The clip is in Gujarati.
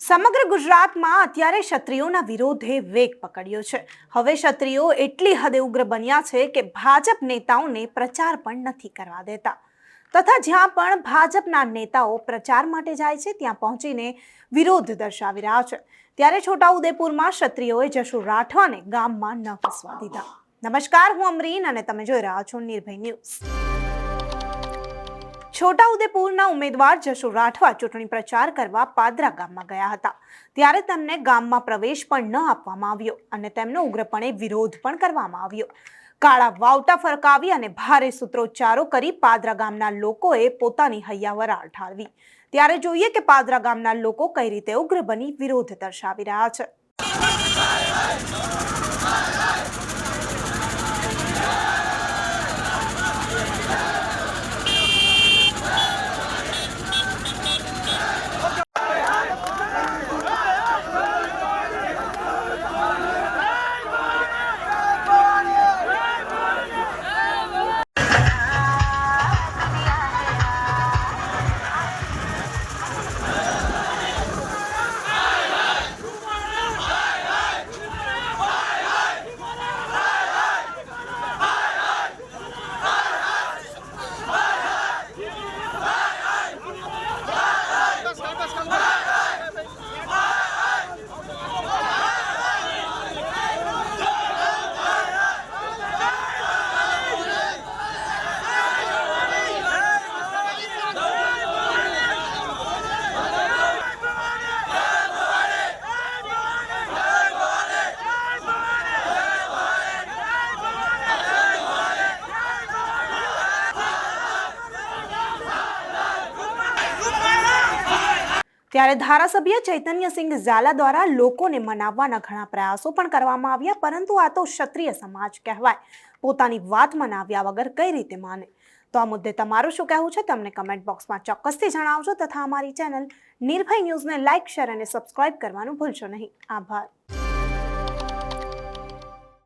સમગ્ર ગુજરાતમાં અત્યારે ક્ષત્રિયોના વિરોધે વેગ પકડ્યો છે. હવે ક્ષત્રિયો એટલી હદે ઉગ્ર બન્યા છે કે ભાજપ નેતાઓને પ્રચાર પણ નથી કરવા દેતા. તથા જ્યાં પણ ભાજપના નેતાઓ પ્રચાર માટે જાય છે, ત્યાં પહોંચીને વિરોધ દર્શાવી રહ્યા છે. ત્યારે છોટાઉદેપુરમાં ક્ષત્રિયોએ જશુ રાઠવાને ગામમાં ન ફસવા દીધા. નમસ્કાર, હું અમરીન અને તમે જોઈ રહ્યા છો નિર્ભય ન્યૂઝ. છોટાઉદેપુરના ઉમેદવાર જશુ રાઠવા ચૂંટણી પ્રચાર કરવા પાદરા ગામમાં ગયા હતા. ત્યારે તેમને ગામમાં પ્રવેશ પણ ન આપવામાં આવ્યો અને તેમનો ઉગ્રપણે વિરોધ પણ કરવામાં આવ્યો. કાળા વાવટા ફરકાવી અને ભારે સૂત્રોચ્ચારો કરી પાદરા ગામના લોકોએ પોતાની હૈયાવરાળ ઠાલવી. ત્યારે જોઈએ કે પાદરા ગામના લોકો કઈ રીતે ઉગ્ર બની વિરોધ દર્શાવી રહ્યા છે. ત્યારે ધારાસભ્ય ચૈતન્યસિંહ ઝાલા દ્વારા લોકોને મનાવવાના ઘણા પ્રયાસો પણ કરવામાં આવ્યા, પરંતુ આ તો ક્ષત્રિય સમાજ કહેવાય. પોતાની વાત મનાવ્યા વગર કઈ રીતે માને? તો આ મુદ્દે તમારું શું કહેવું છે? તમને કમેન્ટ બોક્સમાં ચોક્કસથી જણાવજો તથા અમારી ચેનલ નિર્ભય ન્યૂઝને લાઇક શેર અને સબસ્ક્રાઇબ કરવાનું ભૂલશો નહીં. આભાર.